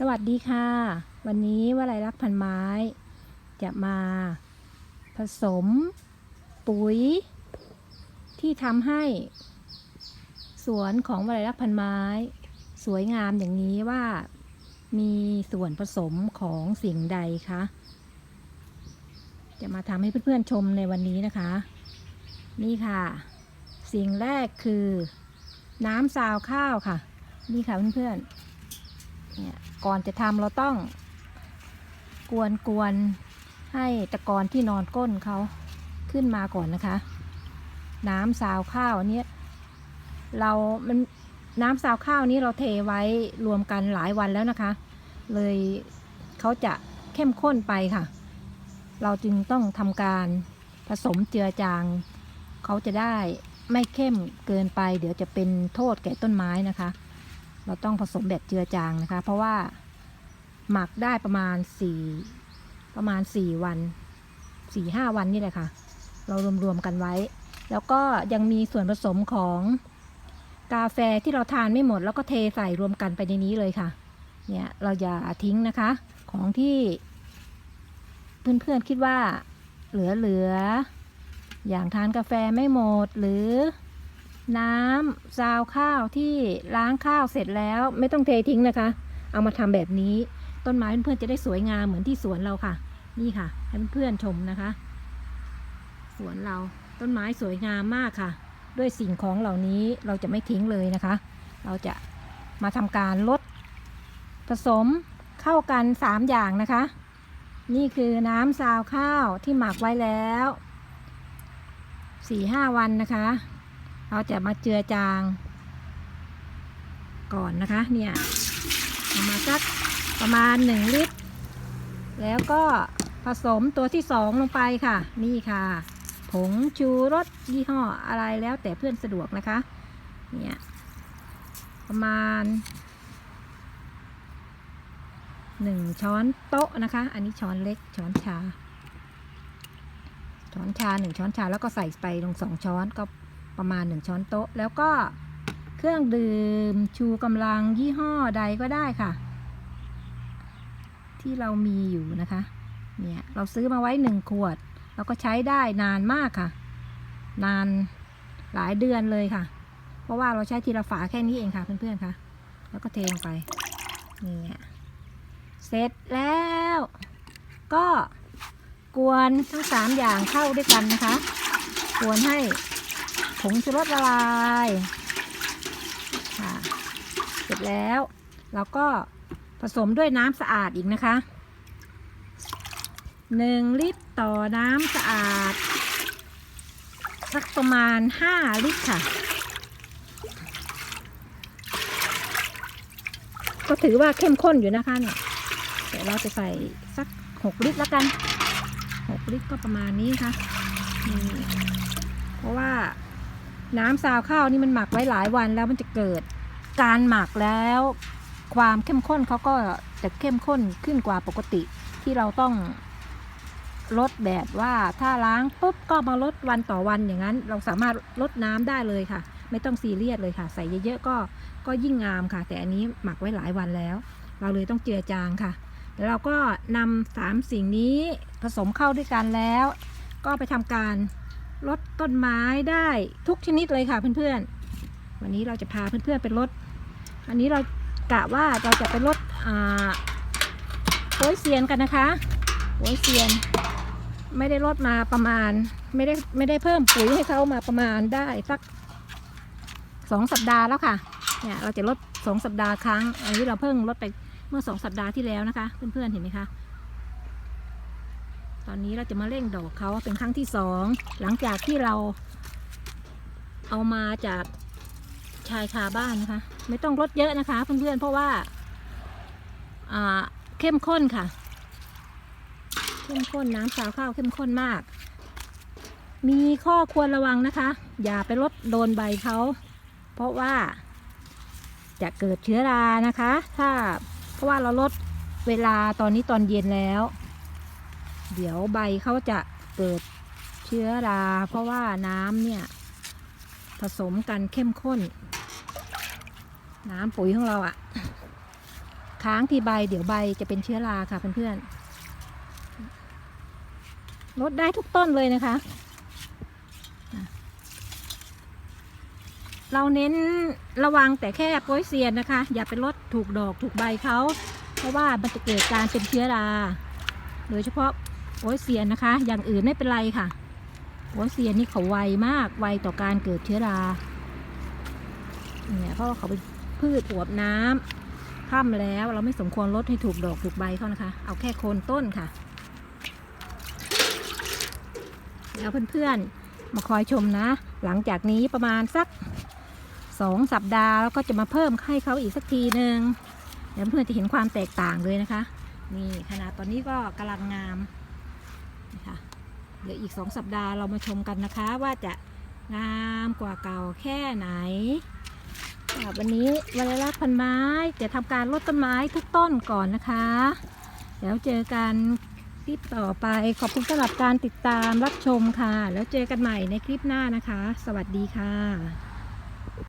สวัสดีค่ะ วันนี้วลัยลักษณ์พันไม้ จะมาผสมปุ๋ย ที่ทำให้ สวนของวลัยลักษณ์พันไม้ สวยงามอย่างนี้ว่ามีส่วนผสมของสิ่งใดคะจะมาทำให้เพื่อนๆชมในวันนี้นะคะ นี่ค่ะ สิ่งแรกคือ น้ำซาวข้าวค่ะ นี่ค่ะเพื่อนๆเนี่ย ก่อนจะทำเราต้อง กวนกวนๆให้ตะกอนที่นอนก้นเขาขึ้นมาก่อนนะคะ น้ำซาวข้าวอันเนี้ยเรา มันน้ำซาวข้าวนี้เราเทไว้รวมกันหลายวันแล้วนะคะ เลยเขาจะเข้มข้นไปค่ะ เราจึงต้องทำการผสมเจือจาง เขาจะได้ไม่เข้มเกินไป เดี๋ยวจะเป็นโทษแก่ต้นไม้นะคะ เราต้องผสมแบบเจือจางนะคะ เพราะว่าหมักได้ประมาณสี่ประมาณสี่วันสี่ห้าวันนี่แหละค่ะ เรารวมๆกันไว้ แล้วก็ยังมีส่วนผสมของกาแฟที่เราทานไม่หมด แล้วก็เทใส่รวมกันไปในนี้เลยค่ะ เนี่ยเราอย่าทิ้งนะคะ ของที่เพื่อนๆคิดว่าเหลือๆอย่างทานกาแฟไม่หมดหรือ น้ำซาวข้าวที่ล้างข้าวเสร็จแล้ว ไม่ต้องเททิ้งนะคะ เอามาทำแบบนี้ ต้นไม้เพื่อนๆจะได้สวยงามเหมือนที่สวนเราค่ะ นี่ค่ะ ให้เพื่อนๆชมนะคะ สวนเราต้นไม้สวยงามมากค่ะ ด้วยสิ่งของเหล่านี้เราจะไม่ทิ้งเลยนะคะ เราจะมาทำการลดผสมเข้ากัน 3 อย่างนะคะ นี่คือน้ำซาวข้าวที่หมักไว้แล้ว 4-5 วันนะคะ เราจะมาเจือจาง ก่อนนะคะ เนี่ยเอามาสักประมาณ 1 ลิตร แล้วก็ผสมตัวที่ 2 ลงไปค่ะ นี่ค่ะ ผงชูรสยี่ห้ออะไรแล้วแต่เพื่อนสะดวกนะคะ เนี่ย ประมาณ 1 ช้อนโต๊ะนะคะ อันนี้ช้อนเล็กช้อนชา ช้อนชา 1 ช้อนชาแล้วก็ใส่ไปลง 2 ช้อนก็ ประมาณ 1 ช้อนโต๊ะ แล้วก็เครื่องดื่มชูกำลังยี่ห้อใดก็ได้ค่ะ ที่เรามีอยู่นะคะเนี่ยเราซื้อมาไว้ 1 ขวด เราก็ใช้ได้นานมากค่ะ นานหลายเดือนเลยค่ะ เพราะว่าเราใช้ทีละฝาแค่นี้เองค่ะเพื่อนๆค่ะ แล้วก็เทลงไปเนี่ยเสร็จแล้ว ก็กวนทั้งสามอย่างเข้าด้วยกันนะคะ กวนให้ งชูรสละลายค่ะเสร็จแล้วเราก็ผสมด้วยน้ำสะอาดอีกนะคะ 1 ลิตรต่อน้ำสะอาด สักประมาณ 5 ลิตรค่ะ ก็ถือว่าเข้มข้นอยู่นะคะเนี่ยเดี๋ยวเราจะใส่สัก 6 ลิตรแล้วกัน 6 ลิตรก็ประมาณนี้ค่ะ่เพราะว่า น้ำซาวข้าวนี่มันหมักไว้หลายวันแล้วมันจะเกิดการหมักแล้ว ความเข้มข้นเขาก็จะเข้มข้นขึ้นกว่าปกติที่เราต้องลดแบบว่าถ้าล้างปุ๊บก็มาลดวันต่อวันอย่างนั้น เราสามารถลดน้ำได้เลยค่ะ ไม่ต้องซีเรียสเลยค่ะ ใส่เยอะๆก็ก็ยิ่งงามค่ะ แต่อันนี้หมักไว้หลายวันแล้ว เราเลยต้องเจือจางค่ะแล้วเราก็นำสามสิ่งนี้ผสมเข้าด้วยกันแล้ว ก็ไปทำการ ลดต้นไม้ได้ทุกชนิดเลยค่ะเพื่อนๆ วันนี้เราจะพาเพื่อนๆไปลดอันนี้เรากะว่าเราจะไปลดอ่าโป้ยเซียนกันนะคะโป้ยเซียน ไม่ได้ลดมาประมาณ ไม่ได้ไม่ได้เพิ่มปุ๋ยให้เขามาประมาณได้สักสองสัปดาห์แล้วค่ะ เนี่ยเราจะลดสองสัปดาห์ครั้ง อันนี้เราเพิ่งลดไปเมื่อสองสัปดาห์ที่แล้วนะคะ เพื่อนๆเห็นไหมคะ ตอนนี้เราจะมาเร่งดอกเขาเป็นครั้งที่สองหลังจากที่เรา เอามาจากชายคาบ้านนะคะ ไม่ต้องลดเยอะนะคะ เพื่อนๆเพราะว่าอ่าเข้มข้นค่ะ เข้มข้นน้ำสาวข้าวเข้มข้นมาก มีข้อควรระวังนะคะ อย่าไปลดโดนใบเขาเพราะว่า จะเกิดเชื้อรานะคะ ถ้าเพราะว่าเราลดเวลาตอนนี้ตอนเย็นแล้ว เดี๋ยวใบเขาจะเกิดเชื้อรา เพราะว่าน้ำเนี่ย ผสมกันเข้มข้น น้ำปุ๋ยของเราอะค้างที่ใบเดี๋ยวใบจะเป็นเชื้อราค่ะเพื่อนๆลดได้ทุกต้นเลยนะคะ เราเน้นระวังแต่แค่โป้ยเซียนนะคะ อย่าไปลดถูกดอกถูกใบเขา เพราะว่ามันจะเกิดการเป็นเชื้อรา โดยเฉพาะ โป้ยเซียนนะคะ อย่างอื่นไม่เป็นไรค่ะโป้ยเซียนนี่เขาไวมาก ไวต่อการเกิดเชื้อรา เนี่ยเพราะว่าเขาเป็นพืชอวบน้ำค่ำแล้วเราไม่สมควรลดให้ถูกดอกถูกใบเขานะคะ เอาแค่โคนต้นค่ะ แล้วเพื่อนๆ มาคอยชมนะ หลังจากนี้ประมาณสักสองสัปดาห์แล้วก็จะมาเพิ่มให้เขาอีกสักทีหนึ่งเดี๋ยวเพื่อนจะเห็นความแตกต่างเลยนะคะ นี่ขนาดตอนนี้ก็กำลังงาม นะคะเดี๋ยวอีกสองสัปดาห์เรามาชมกันนะคะว่าจะงามกว่าเก่าแค่ไหนวันนี้วันรักพันไม้จะทำการลดต้นไม้ทุกต้นก่อนนะคะ แล้วเจอกันคลิปต่อไปขอบคุณสำหรับการติดตามรับชมค่ะ แล้วเจอกันใหม่ในคลิปหน้านะคะ สวัสดีค่ะ